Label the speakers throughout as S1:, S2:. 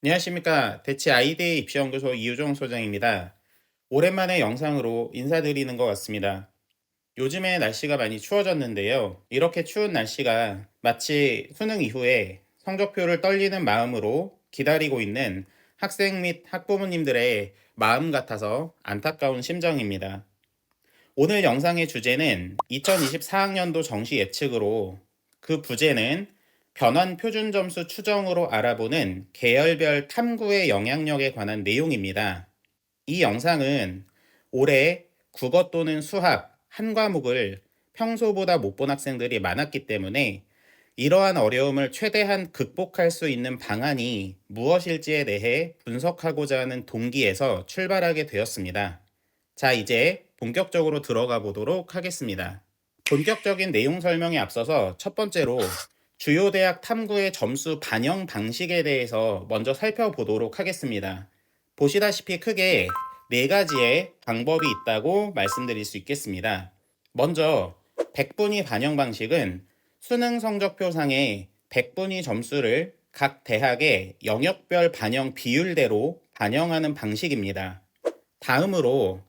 S1: 안녕하십니까. 대치 아이데이 입시연구소 이우종 소장입니다. 오랜만에 영상으로 인사드리는 것 같습니다. 요즘에 날씨가 많이 추워졌는데요. 이렇게 추운 날씨가 마치 수능 이후에 성적표를 떨리는 마음으로 기다리고 있는 학생 및 학부모님들의 마음 같아서 안타까운 심정입니다. 오늘 영상의 주제는 2024학년도 정시 예측으로 그 부제는 변환 표준 점수 추정으로 알아보는 계열별 탐구의 영향력에 관한 내용입니다. 이 영상은 올해 국어 또는 수학 한 과목을 평소보다 못 본 학생들이 많았기 때문에 이러한 어려움을 최대한 극복할 수 있는 방안이 무엇일지에 대해 분석하고자 하는 동기에서 출발하게 되었습니다. 자, 이제 본격적으로 들어가 보도록 하겠습니다. 본격적인 내용 설명에 앞서서 첫 번째로 주요 대학 탐구의 점수 반영 방식에 대해서 먼저 살펴보도록 하겠습니다. 보시다시피 크게 네 가지의 방법이 있다고 말씀드릴 수 있겠습니다. 먼저 백분위 반영 방식은 수능 성적표상의 백분위 점수를 각 대학의 영역별 반영 비율대로 반영하는 방식입니다. 다음으로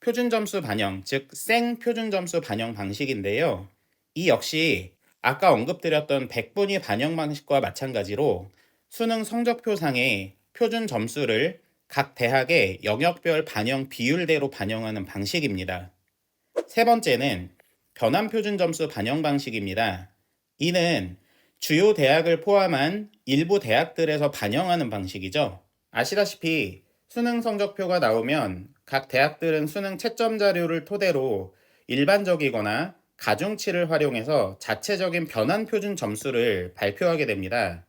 S1: 표준 점수 반영, 즉 생 표준 점수 반영 방식인데요. 이 역시 아까 언급드렸던 백분위 반영 방식과 마찬가지로 수능 성적표상의 표준 점수를 각 대학의 영역별 반영 비율대로 반영하는 방식입니다. 세 번째는 변환 표준 점수 반영 방식입니다. 이는 주요 대학을 포함한 일부 대학들에서 반영하는 방식이죠. 아시다시피 수능 성적표가 나오면 각 대학들은 수능 채점 자료를 토대로 일반적이거나 가중치를 활용해서 자체적인 변환 표준 점수를 발표하게 됩니다.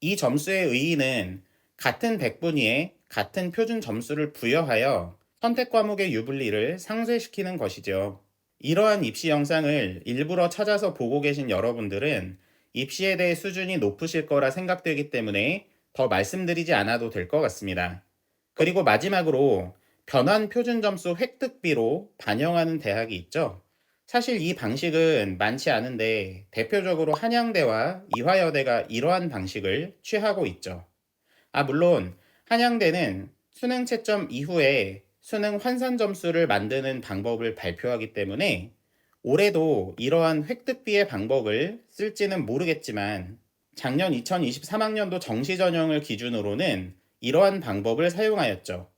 S1: 이 점수의 의의는 같은 백분위에 같은 표준 점수를 부여하여 선택 과목의 유불리를 상쇄시키는 것이죠. 이러한 입시 영상을 일부러 찾아서 보고 계신 여러분들은 입시에 대해 수준이 높으실 거라 생각되기 때문에 더 말씀드리지 않아도 될 것 같습니다. 그리고 마지막으로 변환 표준 점수 획득비로 반영하는 대학이 있죠. 사실 이 방식은 많지 않은데 대표적으로 한양대와 이화여대가 이러한 방식을 취하고 있죠. 아, 물론 한양대는 수능 채점 이후에 수능 환산 점수를 만드는 방법을 발표하기 때문에 올해도 이러한 획득비의 방법을 쓸지는 모르겠지만 작년 2023학년도 정시 전형을 기준으로는 이러한 방법을 사용하였죠.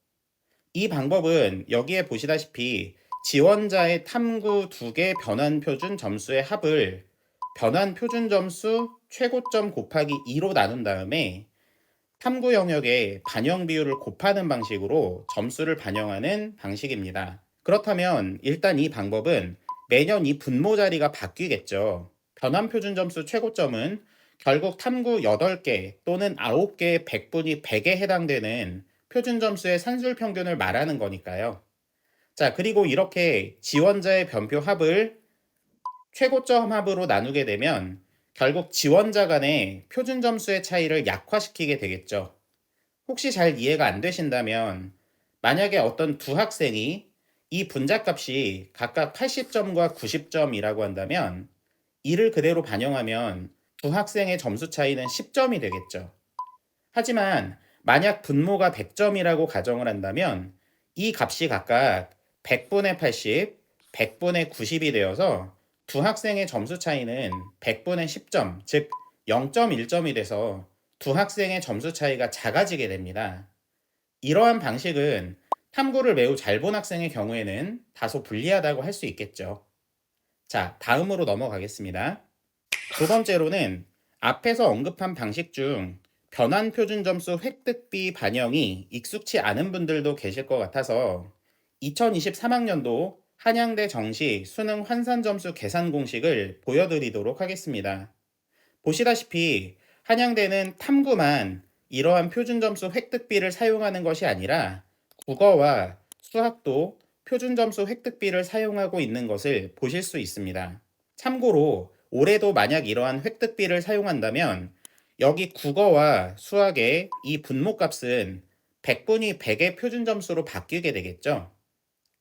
S1: 이 방법은 여기에 보시다시피 지원자의 탐구 두 개 변환 표준 점수의 합을 변환 표준 점수 최고점 곱하기 2로 나눈 다음에 탐구 영역의 반영 비율을 곱하는 방식으로 점수를 반영하는 방식입니다. 그렇다면 일단 이 방법은 매년 이 분모 자리가 바뀌겠죠. 변환 표준 점수 최고점은 결국 탐구 8개 또는 9개의 100분이 100에 해당되는 표준 점수의 산술 평균을 말하는 거니까요. 자, 그리고 이렇게 지원자의 변표 합을 최고점 합으로 나누게 되면 결국 지원자 간의 표준 점수의 차이를 약화시키게 되겠죠. 혹시 잘 이해가 안 되신다면 만약에 어떤 두 학생이 이 분자값이 각각 80점과 90점이라고 한다면 이를 그대로 반영하면 두 학생의 점수 차이는 10점이 되겠죠. 하지만 만약 분모가 100점이라고 가정을 한다면 이 값이 각각 100분의 80, 100분의 90이 되어서 두 학생의 점수 차이는 100분의 10점, 즉 0.1점이 돼서 두 학생의 점수 차이가 작아지게 됩니다. 이러한 방식은 탐구를 매우 잘 본 학생의 경우에는 다소 불리하다고 할 수 있겠죠. 자, 다음으로 넘어가겠습니다. 두 번째로는 앞에서 언급한 방식 중 변환 표준 점수 획득비 반영이 익숙치 않은 분들도 계실 것 같아서 2023학년도 한양대 정시 수능 환산 점수 계산 공식을 보여드리도록 하겠습니다. 보시다시피 한양대는 탐구만 이러한 표준 점수 획득비를 사용하는 것이 아니라 국어와 수학도 표준 점수 획득비를 사용하고 있는 것을 보실 수 있습니다. 참고로 올해도 만약 이러한 획득비를 사용한다면 여기 국어와 수학의 이 분모값은 100분이 100의 표준 점수로 바뀌게 되겠죠.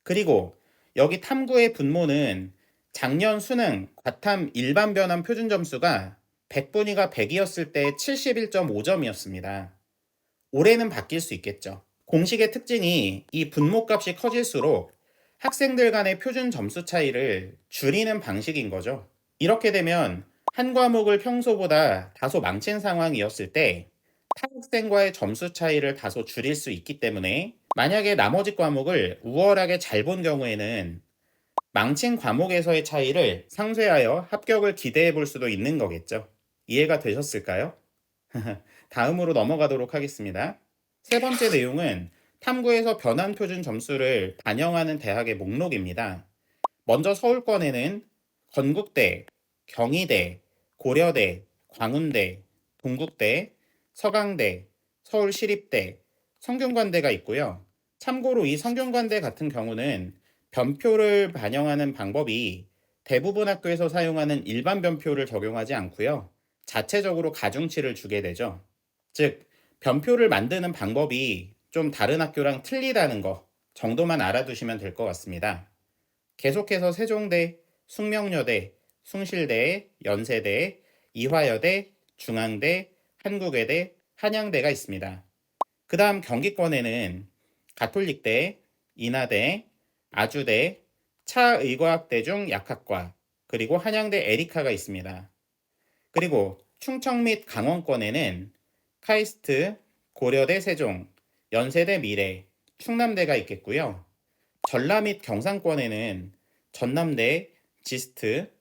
S1: 그리고 여기 탐구의 분모는 작년 수능 과탐 일반 변환 표준 점수가 100분위가 100이었을 때 71.5점이었습니다. 올해는 바뀔 수 있겠죠. 공식의 특징이 이 분모값이 커질수록 학생들 간의 표준 점수 차이를 줄이는 방식인 거죠. 이렇게 되면 한 과목을 평소보다 다소 망친 상황이었을 때 타학생과의 점수 차이를 다소 줄일 수 있기 때문에 만약에 나머지 과목을 우월하게 잘 본 경우에는 망친 과목에서의 차이를 상쇄하여 합격을 기대해 볼 수도 있는 거겠죠. 이해가 되셨을까요? 다음으로 넘어가도록 하겠습니다. 세 번째 내용은 탐구에서 변환 표준 점수를 반영하는 대학의 목록입니다. 먼저 서울권에는 건국대, 경희대, 고려대, 광운대, 동국대, 서강대, 서울시립대, 성균관대가 있고요. 참고로 이 성균관대 같은 경우는 변표를 반영하는 방법이 대부분 학교에서 사용하는 일반 변표를 적용하지 않고요. 자체적으로 가중치를 주게 되죠. 즉, 변표를 만드는 방법이 좀 다른 학교랑 틀리다는 거 정도만 알아두시면 될 것 같습니다. 계속해서 세종대, 숙명여대, 숭실대, 연세대, 이화여대, 중앙대, 한국외대, 한양대가 있습니다. 그 다음 경기권에는 가톨릭대, 인하대, 아주대, 차의과학대 중 약학과, 그리고 한양대 에리카가 있습니다. 그리고 충청 및 강원권에는 카이스트, 고려대 세종, 연세대 미래, 충남대가 있겠고요. 전라 및 경상권에는 전남대, 지스트,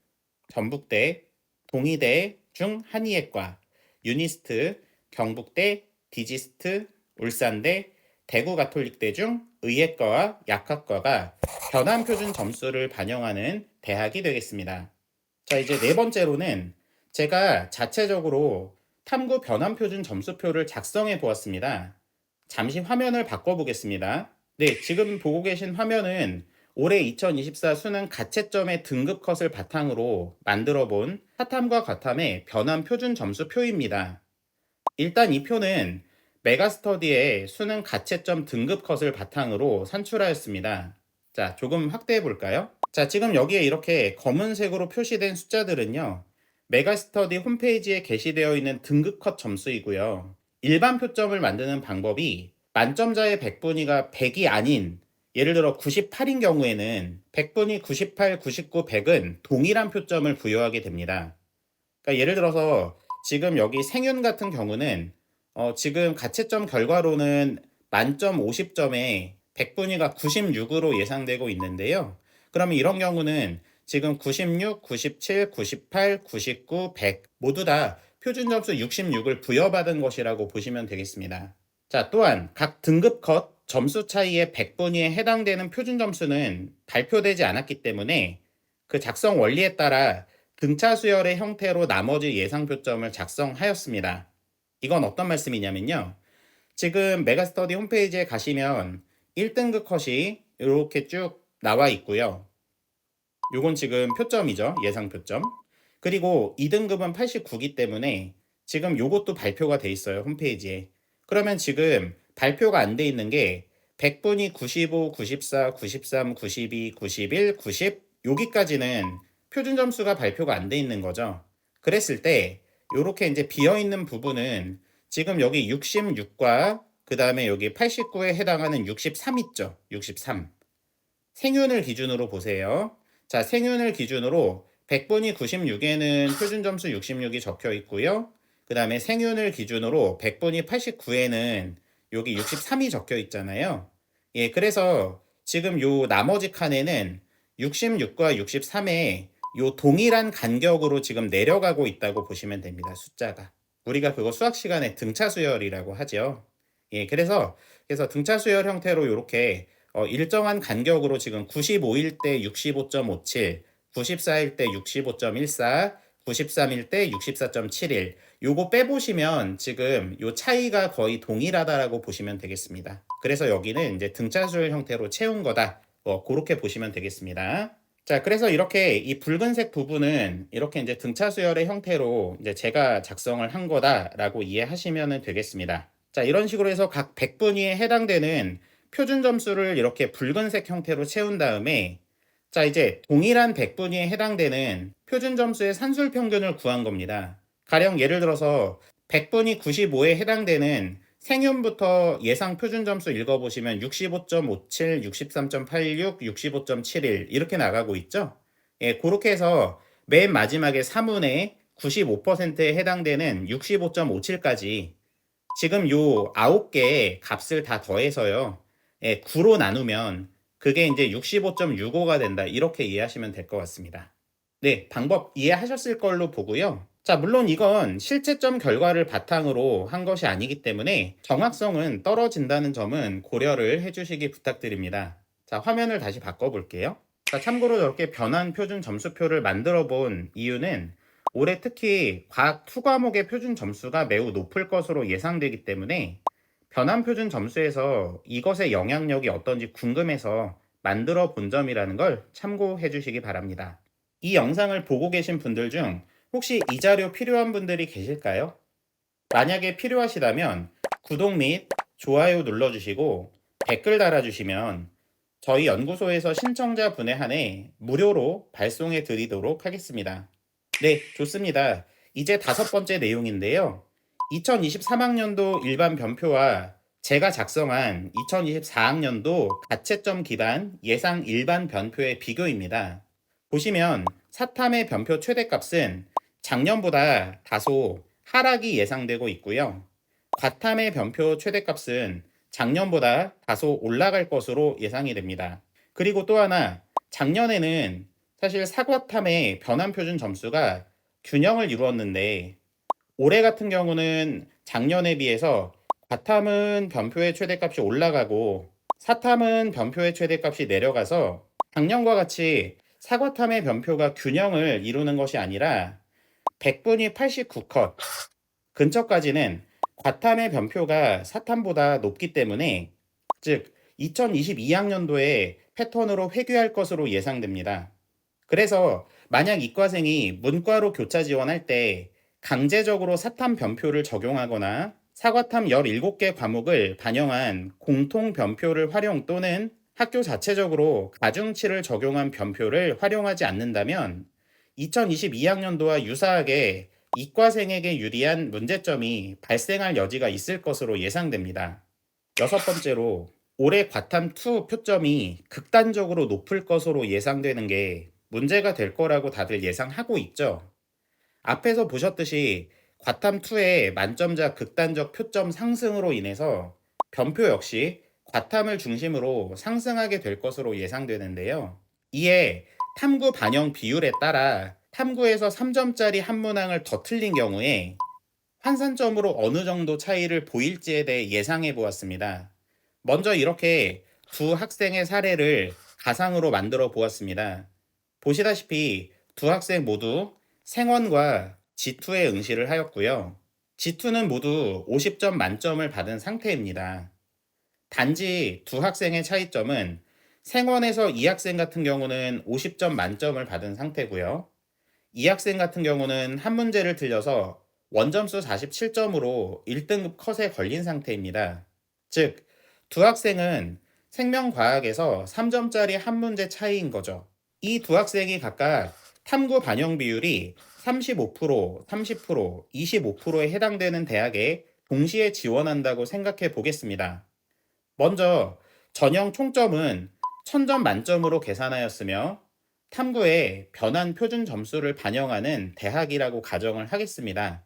S1: 전북대, 동의대 중 한의학과, 유니스트, 경북대, 디지스트, 울산대, 대구 가톨릭대 중 의예과와 약학과가 변환 표준 점수를 반영하는 대학이 되겠습니다. 자, 이제 네 번째로는 제가 자체적으로 탐구 변환 표준 점수표를 작성해 보았습니다. 잠시 화면을 바꿔 보겠습니다. 네, 지금 보고 계신 화면은 올해 2024 수능 가채점의 등급 컷을 바탕으로 만들어 본 사탐과 과탐의 변환 표준 점수 표입니다. 일단 이 표는 메가스터디의 수능 가채점 등급 컷을 바탕으로 산출하였습니다. 자, 조금 확대해 볼까요? 자, 지금 여기에 이렇게 검은색으로 표시된 숫자들은요. 메가스터디 홈페이지에 게시되어 있는 등급 컷 점수이고요. 일반 표점을 만드는 방법이 만점자의 100분위가 100이 아닌 예를 들어 98인 경우에는 100분이 98, 99, 100은 동일한 표점을 부여하게 됩니다. 그러니까 예를 들어서 지금 여기 생윤 같은 경우는 어, 지금 가채점 결과로는 만점 50점에 100분위가 96으로 예상되고 있는데요. 그러면 이런 경우는 지금 96, 97, 98, 99, 100 모두 다 표준 점수 66을 부여받은 것이라고 보시면 되겠습니다. 자, 또한 각 등급 컷 점수 차이의 100분위에 해당되는 표준 점수는 발표되지 않았기 때문에 그 작성 원리에 따라 등차 수열의 형태로 나머지 예상 표점을 작성하였습니다. 이건 어떤 말씀이냐면요. 지금 메가스터디 홈페이지에 가시면 1등급 컷이 이렇게 쭉 나와 있고요. 요건 지금 표점이죠. 예상 표점. 그리고 2등급은 89기 때문에 지금 요것도 발표가 돼 있어요. 홈페이지에. 그러면 지금 발표가 안 돼 있는 게 100분이 95, 94, 93, 92, 91, 90 여기까지는 표준 점수가 발표가 안 돼 있는 거죠. 그랬을 때 이렇게 이제 비어 있는 부분은 지금 여기 66과 그 다음에 여기 89에 해당하는 63 있죠. 63. 생윤을 기준으로 보세요. 자, 생윤을 기준으로 100분이 96에는 표준 점수 66이 적혀 있고요. 그 다음에 생윤을 기준으로 100분이 89에는 여기 63이 적혀 있잖아요. 예, 그래서 지금 요 나머지 칸에는 66과 63에 요 동일한 간격으로 지금 내려가고 있다고 보시면 됩니다. 숫자가. 우리가 그거 수학 시간에 등차 수열이라고 하죠. 예, 그래서 그래서 등차 수열 형태로 이렇게 어, 일정한 간격으로 지금 95일 때 65.57, 94일 때 65.14, 93일 때 64.71. 요거 빼보시면 지금 요 차이가 거의 동일하다라고 보시면 되겠습니다. 그래서 여기는 이제 등차수열 형태로 채운 거다. 어, 그렇게 보시면 되겠습니다. 자, 그래서 이렇게 이 붉은색 부분은 이렇게 이제 등차 수열의 형태로 이제 제가 작성을 한 거다라고 이해하시면 되겠습니다. 자, 이런 식으로 해서 각 100분위에 해당되는 표준 점수를 이렇게 붉은색 형태로 채운 다음에 자, 이제 동일한 100분위에 해당되는 표준 점수의 산술 평균을 구한 겁니다. 가령 예를 들어서 100분이 95에 해당되는 생윤부터 예상 표준 점수 읽어보시면 65.57, 63.86, 65.71 이렇게 나가고 있죠. 예, 그렇게 해서 맨 마지막에 3운의 95%에 해당되는 65.57까지 지금 요 9개의 값을 다 더해서요. 예, 9로 나누면 그게 이제 65.65가 된다. 이렇게 이해하시면 될 것 같습니다. 네, 방법 이해하셨을 걸로 보고요. 자, 물론 이건 실제점 결과를 바탕으로 한 것이 아니기 때문에 정확성은 떨어진다는 점은 고려를 해주시기 부탁드립니다. 자, 화면을 다시 바꿔볼게요. 자, 참고로 저렇게 변환 표준 점수표를 만들어 본 이유는 올해 특히 과학 2과목의 표준 점수가 매우 높을 것으로 예상되기 때문에 변환 표준 점수에서 이것의 영향력이 어떤지 궁금해서 만들어 본 점이라는 걸 참고해 주시기 바랍니다. 이 영상을 보고 계신 분들 중 혹시 이 자료 필요한 분들이 계실까요? 만약에 필요하시다면 구독 및 좋아요 눌러주시고 댓글 달아주시면 저희 연구소에서 신청자 분에 한해 무료로 발송해 드리도록 하겠습니다. 네, 좋습니다. 이제 다섯 번째 내용인데요. 2023학년도 일반 변표와 제가 작성한 2024학년도 가채점 기반 예상 일반 변표의 비교입니다. 보시면 사탐의 변표 최대값은 작년보다 다소 하락이 예상되고 있고요. 과탐의 변표 최대값은 작년보다 다소 올라갈 것으로 예상이 됩니다. 그리고 또 하나, 작년에는 사실 사과탐의 변환 표준 점수가 균형을 이루었는데 올해 같은 경우는 작년에 비해서 과탐은 변표의 최대값이 올라가고 사탐은 변표의 최대값이 내려가서 작년과 같이 사과탐의 변표가 균형을 이루는 것이 아니라 100분이 89컷 근처까지는 과탐의 변표가 사탐보다 높기 때문에 즉 2022학년도에 패턴으로 회귀할 것으로 예상됩니다. 그래서 만약 이과생이 문과로 교차 지원할 때 강제적으로 사탐 변표를 적용하거나 사과탐 17개 과목을 반영한 공통 변표를 활용 또는 학교 자체적으로 가중치를 적용한 변표를 활용하지 않는다면 2022학년도와 유사하게 이과생에게 유리한 문제점이 발생할 여지가 있을 것으로 예상됩니다. 여섯 번째로 올해 과탐 2 표점이 극단적으로 높을 것으로 예상되는 게 문제가 될 거라고 다들 예상하고 있죠. 앞에서 보셨듯이 과탐 2의 만점자 극단적 표점 상승으로 인해서 변표 역시 과탐을 중심으로 상승하게 될 것으로 예상되는데요. 이에 탐구 반영 비율에 따라 탐구에서 3점짜리 한 문항을 더 틀린 경우에 환산점으로 어느 정도 차이를 보일지에 대해 예상해 보았습니다. 먼저 이렇게 두 학생의 사례를 가상으로 만들어 보았습니다. 보시다시피 두 학생 모두 생원과 G2에 응시를 하였고요. G2는 모두 50점 만점을 받은 상태입니다. 단지 두 학생의 차이점은 생원에서 이 학생 같은 경우는 50점 만점을 받은 상태고요. 이 학생 같은 경우는 한 문제를 틀려서 원점수 47점으로 1등급 컷에 걸린 상태입니다. 즉, 두 학생은 생명과학에서 3점짜리 한 문제 차이인 거죠. 이 두 학생이 각각 탐구 반영 비율이 35%, 30%, 25%에 해당되는 대학에 동시에 지원한다고 생각해 보겠습니다. 먼저 전형 총점은 1000점 만점으로 계산하였으며 탐구의 변환 표준 점수를 반영하는 대학이라고 가정을 하겠습니다.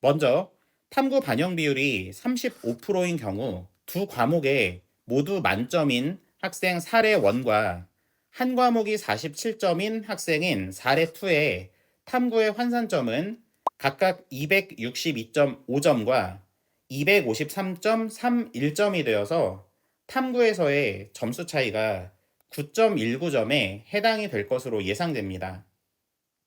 S1: 먼저 탐구 반영 비율이 35%인 경우 두 과목에 모두 만점인 학생 사례 1과 한 과목이 47점인 학생인 사례 2의 탐구의 환산점은 각각 262.5점과 253.31점이 되어서 탐구에서의 점수 차이가 9.19점에 해당이 될 것으로 예상됩니다.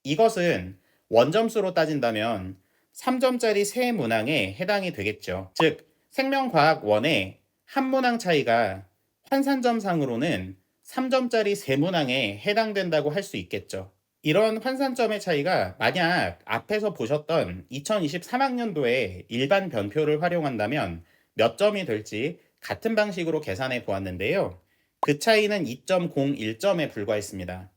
S1: 이것은 원점수로 따진다면 3점짜리 세 문항에 해당이 되겠죠. 즉, 생명과학 1의 한 문항 차이가 환산점상으로는 3점짜리 세 문항에 해당된다고 할 수 있겠죠. 이런 환산점의 차이가 만약 앞에서 보셨던 2023학년도에 일반 변표를 활용한다면 몇 점이 될지 같은 방식으로 계산해 보았는데요. 그 차이는 2.01점에 불과했습니다.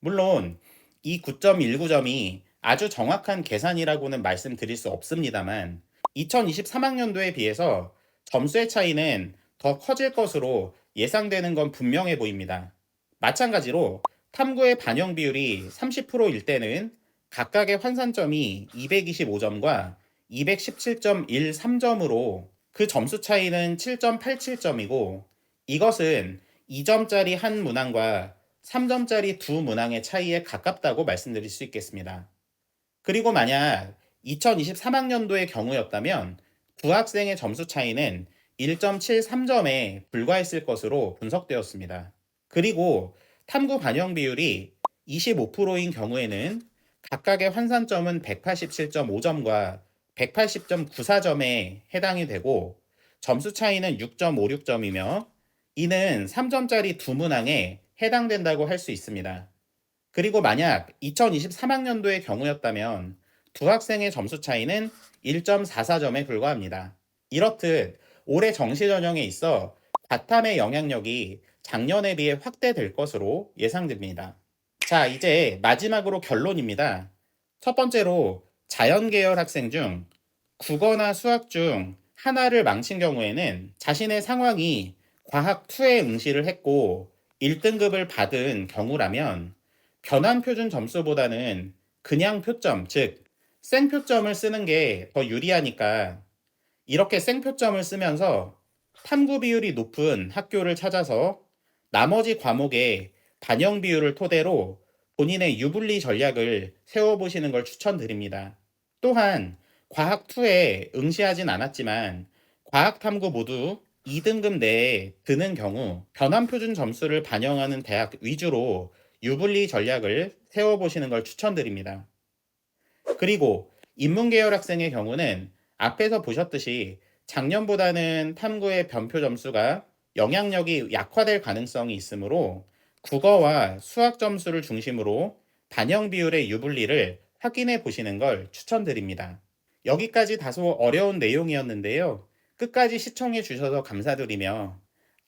S1: 물론 이 9.19점이 아주 정확한 계산이라고는 말씀드릴 수 없습니다만 2023학년도에 비해서 점수의 차이는 더 커질 것으로 예상되는 건 분명해 보입니다. 마찬가지로 탐구의 반영 비율이 30%일 때는 각각의 환산점이 225점과 217.13점으로 그 점수 차이는 7.87점이고 이것은 2점짜리 한 문항과 3점짜리 두 문항의 차이에 가깝다고 말씀드릴 수 있겠습니다. 그리고 만약 2023학년도의 경우였다면 구학생의 점수 차이는 1.73점에 불과했을 것으로 분석되었습니다. 그리고 탐구 반영 비율이 25%인 경우에는 각각의 환산점은 187.5점과 180.94점에 해당이 되고 점수 차이는 6.56점이며 이는 3점짜리 두 문항에 해당된다고 할 수 있습니다. 그리고 만약 2023학년도의 경우였다면 두 학생의 점수 차이는 1.44점에 불과합니다. 이렇듯 올해 정시 전형에 있어 과탐의 영향력이 작년에 비해 확대될 것으로 예상됩니다. 자, 이제 마지막으로 결론입니다. 첫 번째로 자연 계열 학생 중 국어나 수학 중 하나를 망친 경우에는 자신의 상황이 과학 2에 응시를 했고 1등급을 받은 경우라면 변환 표준 점수보다는 그냥 표점, 즉 생표점을 쓰는 게 더 유리하니까 이렇게 생표점을 쓰면서 탐구 비율이 높은 학교를 찾아서 나머지 과목의 반영 비율을 토대로 본인의 유불리 전략을 세워보시는 걸 추천드립니다. 또한 과학2에 응시하진 않았지만 과학탐구 모두 2등급 내에 드는 경우 변환 표준 점수를 반영하는 대학 위주로 유불리 전략을 세워보시는 걸 추천드립니다. 그리고 인문계열 학생의 경우는 앞에서 보셨듯이 작년보다는 탐구의 변표 점수가 영향력이 약화될 가능성이 있으므로 국어와 수학 점수를 중심으로 반영 비율의 유불리를 확인해 보시는 걸 추천드립니다. 여기까지 다소 어려운 내용이었는데요. 끝까지 시청해 주셔서 감사드리며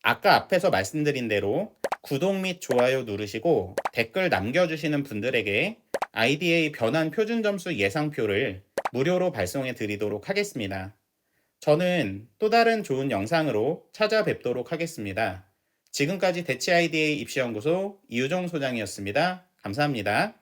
S1: 아까 앞에서 말씀드린 대로 구독 및 좋아요 누르시고 댓글 남겨주시는 분들에게 IDA 변환 표준 점수 예상표를 무료로 발송해 드리도록 하겠습니다. 저는 또 다른 좋은 영상으로 찾아뵙도록 하겠습니다. 지금까지 대치 IDA 입시연구소 이유정 소장이었습니다. 감사합니다.